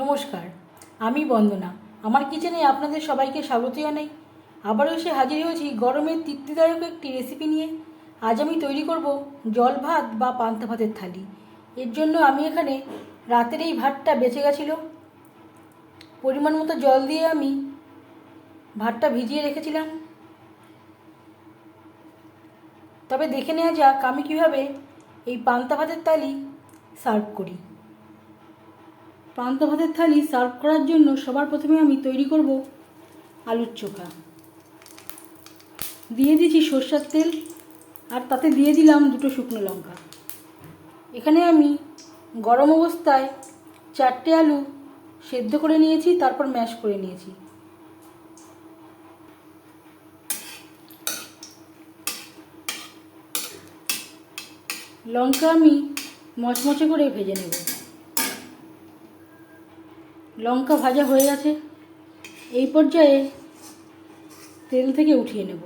নমস্কার, আমি বন্দনা। আমার কিচেনে আপনাদের সবাইকে স্বাগত জানাই। আবারও এসে হাজির হয়েছি গরমের তৃপ্তিদায়ক একটি রেসিপি নিয়ে। আজ আমি তৈরি করব জল ভাত বা পান্তা ভাতের থালি। এর জন্য আমি এখানে রাতের এই ভাতটা বেঁচে গেছিল। পরিমাণ মতো জল দিয়ে আমি ভাতটা ভিজিয়ে রেখেছিলাম। তবে দেখে নেওয়া যাক আমি কীভাবে এই পান্তা ভাতের থালি সার্ভ করি। পান্তা ভাতের থালি সার্ভ করার জন্য সবার প্রথমে আমি তৈরি করব আলুর চোখা। দিয়ে দিয়েছি সর্ষার তেল আর তাতে দিয়ে দিলাম দুটো শুকনো লঙ্কা। এখানে আমি গরম অবস্থায় চারটে আলু সেদ্ধ করে নিয়েছি, তারপর ম্যাশ করে নিয়েছি। লঙ্কা আমি মচমচে করে ভেজে নেব। লঙ্কা ভাজা হয়ে গেছে, এই পর্যায়ে তেল থেকে উঠিয়ে নেব।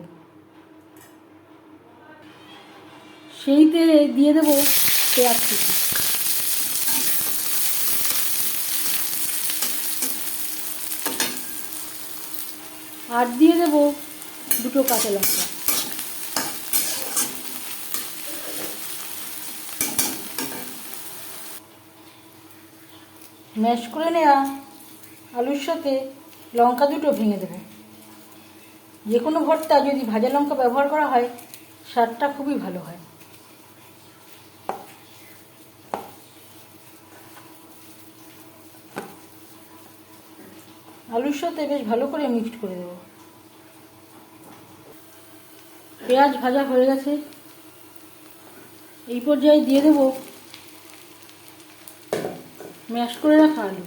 সেই তেলে দিয়ে দেব পেঁয়াজ কুচি। আর দিয়ে দেব দুটো কাঁচা লঙ্কা। ম্যাশ করে নেওয়া আলুর সাথে লঙ্কা দুটো ভেঙে দেবে। যে কোনো ভর্তা যদি ভাজা লঙ্কা ব্যবহার করা হয়, স্বাদটা খুবই ভালো হয়। আলুর সাথে বেশ ভালো করে মিক্সড করে দেবো। পেঁয়াজ ভাজা হয়ে গেছে। এই পর্যায়ে দিয়ে দেবো ম্যাশ করে রাখা আলু।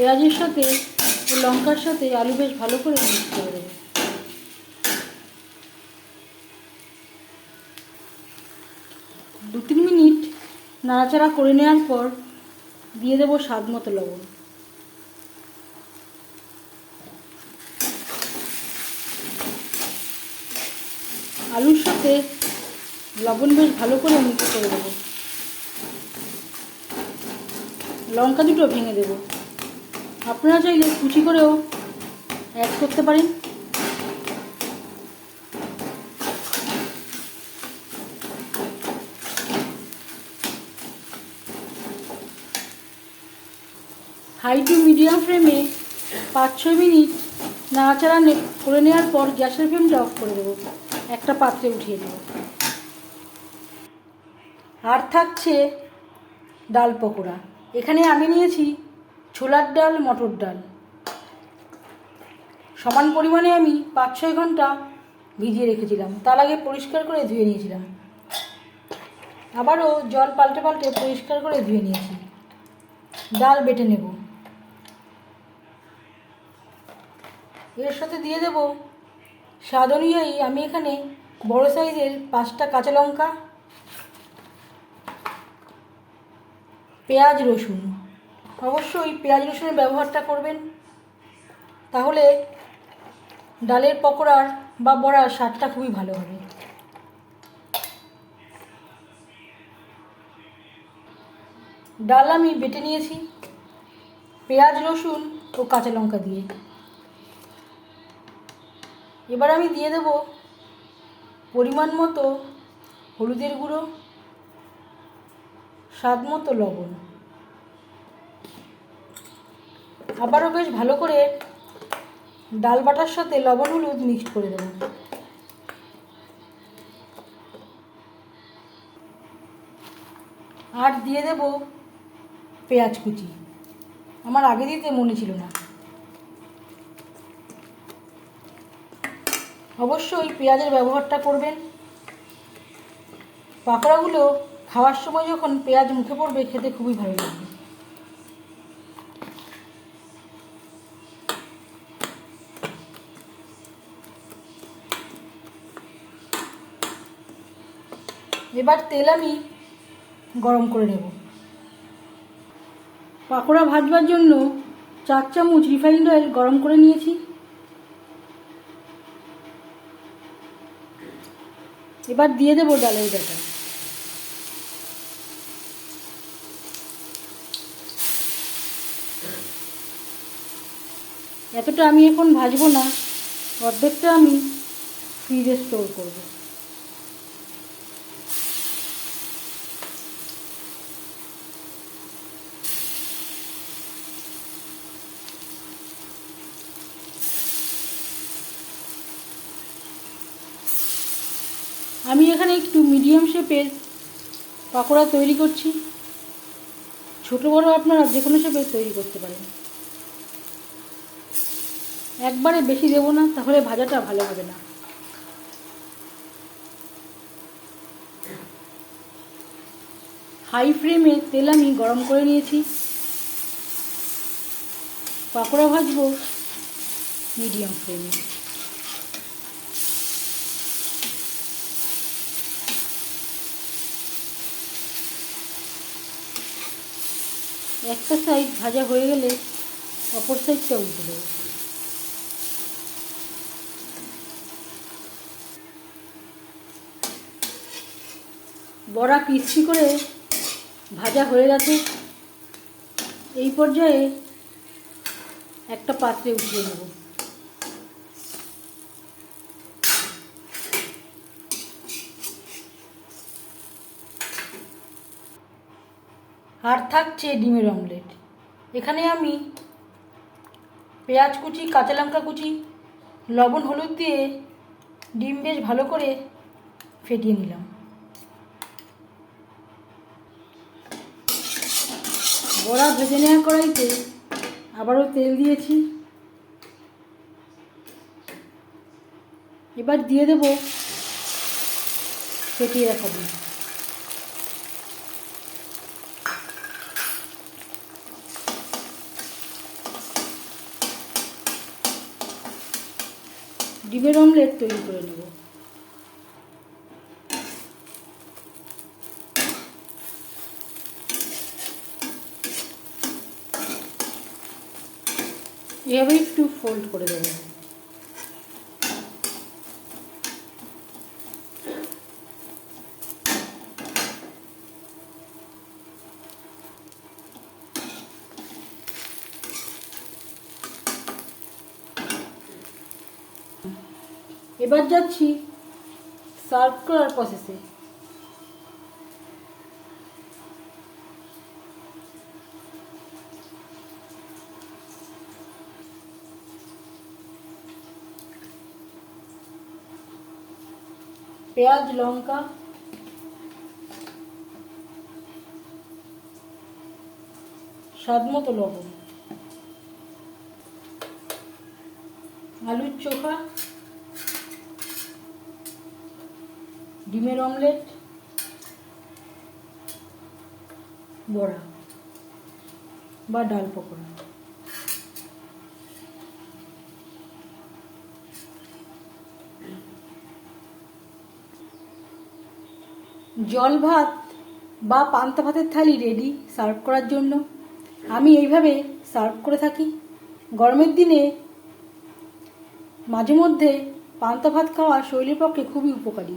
পেঁয়াজের সাথে লঙ্কার সাথে আলু বেশ ভালো করে মিক্স করে দেবো। দু তিন মিনিট নাড়াচাড়া করে নেওয়ার পর দিয়ে দেবো স্বাদ মতো লবণ। আলুর সাথে লবণ বেশ ভালো করে মিক্স করে দেবো। লঙ্কা দুটো ভেঙে দেবো। আপনারা চাইলে কুচি করেও অ্যাড করতে পারেন। হাই টু মিডিয়াম ফ্লেমে পাঁচ ছয় মিনিট নাড়াচাড়া করে নেওয়ার পর গ্যাসের ফ্লেমটা অফ করে দেবো। একটা পাত্রে উঠিয়ে দেবো আর থাকছে ডাল পকোড়া। এখানে আমি নিয়েছি ছোলার ডাল, মটর ডাল। সমান পরিমাণে আমি পাঁচ ছয় ঘণ্টা ভিজিয়ে রেখেছিলাম। তার আগে পরিষ্কার করে ধুয়ে নিয়েছিলাম। আবারও জল পাল্টে পাল্টে পরিষ্কার করে ধুয়ে নিয়েছি। ডাল বেটে নেব। এর সাথে দিয়ে দেব স্বাদ অনুযায়ী আমি এখানে বড় সাইজের পাঁচটা কাঁচা লঙ্কা, পেঁয়াজ, রসুন। অবশ্যই পেঁয়াজ রসুনের ব্যবহারটা করবেন। তাহলে ডালের পকোড়ার বা বড়ার স্বাদটা খুবই ভালো হবে। ডাল আমি বেটে নিয়েছি, পেঁয়াজ রসুন ও কাঁচা লঙ্কা দিয়ে। এবার আমি দিয়ে দেব পরিমাণ মতো হলুদের গুঁড়ো, স্বাদ মতো লবণ। আবারও বেশ ভালো করে ডাল বাটার সাথে লবণ হলুদ মিক্সড করে দেবো। আর দিয়ে দেব পেঁয়াজ কুচি। আমার আগে দিতে মনে ছিল না। অবশ্যই পেঁয়াজের ব্যবহারটা করবেন। পাকোড়াগুলো খাওয়ার সময় যখন পেঁয়াজ মুখে পড়বে, খেতে খুবই ভালো লাগবে। এবার তেল আমি গরম করে নেব। পাকোড়া ভাজবার জন্য চার চামচ রিফাইন্ড অয়েল গরম করে নিয়েছি। এবার দিয়ে দেবো ডালের ব্যাটা এতটা আমি এখন ভাজবো না, অর্ধেকটা আমি ফ্রিজে স্টোর করব। আমি এখানে একটু মিডিয়াম শেপের পাকোড়া তৈরি করছি। ছোট বড় আপনারা যে কোনো শেপের তৈরি করতে পারেন। একবারে বেশি দেবো না, তাহলে ভাজাটা ভালো হবে না। হাই ফ্লেমে তেল আমি গরম করে নিয়েছি। পাকোড়া ভাজবো মিডিয়াম ফ্লেমে একটা সাইড ভাজা হয়ে গেলে অপর সাইডটা উঠে দেবো। বড়া ক্রিস্পি করে ভাজা হয়ে গেছে। এই পর্যায়ে একটা পাত্রে উঠিয়ে নেব। আর থাকছে ডিমের অমলেট। এখানে আমি পেঁয়াজ কুচি, কাঁচা লঙ্কা কুচি, লবণ, হলুদ দিয়ে ডিম বেশ ভালো করে ফেটিয়ে নিলাম। বড়া ভেজে নেওয়া কড়াইতে আবারও তেল দিয়েছি। এবার দিয়ে দেব ফেটিয়ে রাখা ডিম। ডিমের অমলেট তৈরি করে নেব। এভাবে একটু ফোল্ড করে দেবো। এবার যাচ্ছি সার্ভ করার প্রসেসে পেঁয়াজ লঙ্কা। স্বাদ মতো লবণ। আলুর চোখা। ডিমের অমলেট, বড়া বা ডাল পকোড়া। জল ভাত বা পান্তা ভাতের থালি রেডি সার্ভ করার জন্য। আমি এইভাবে সার্ভ করে থাকি। গরমের দিনে মাঝে মধ্যে পান্তা ভাত খাওয়া শরীরের পক্ষে খুবই উপকারী।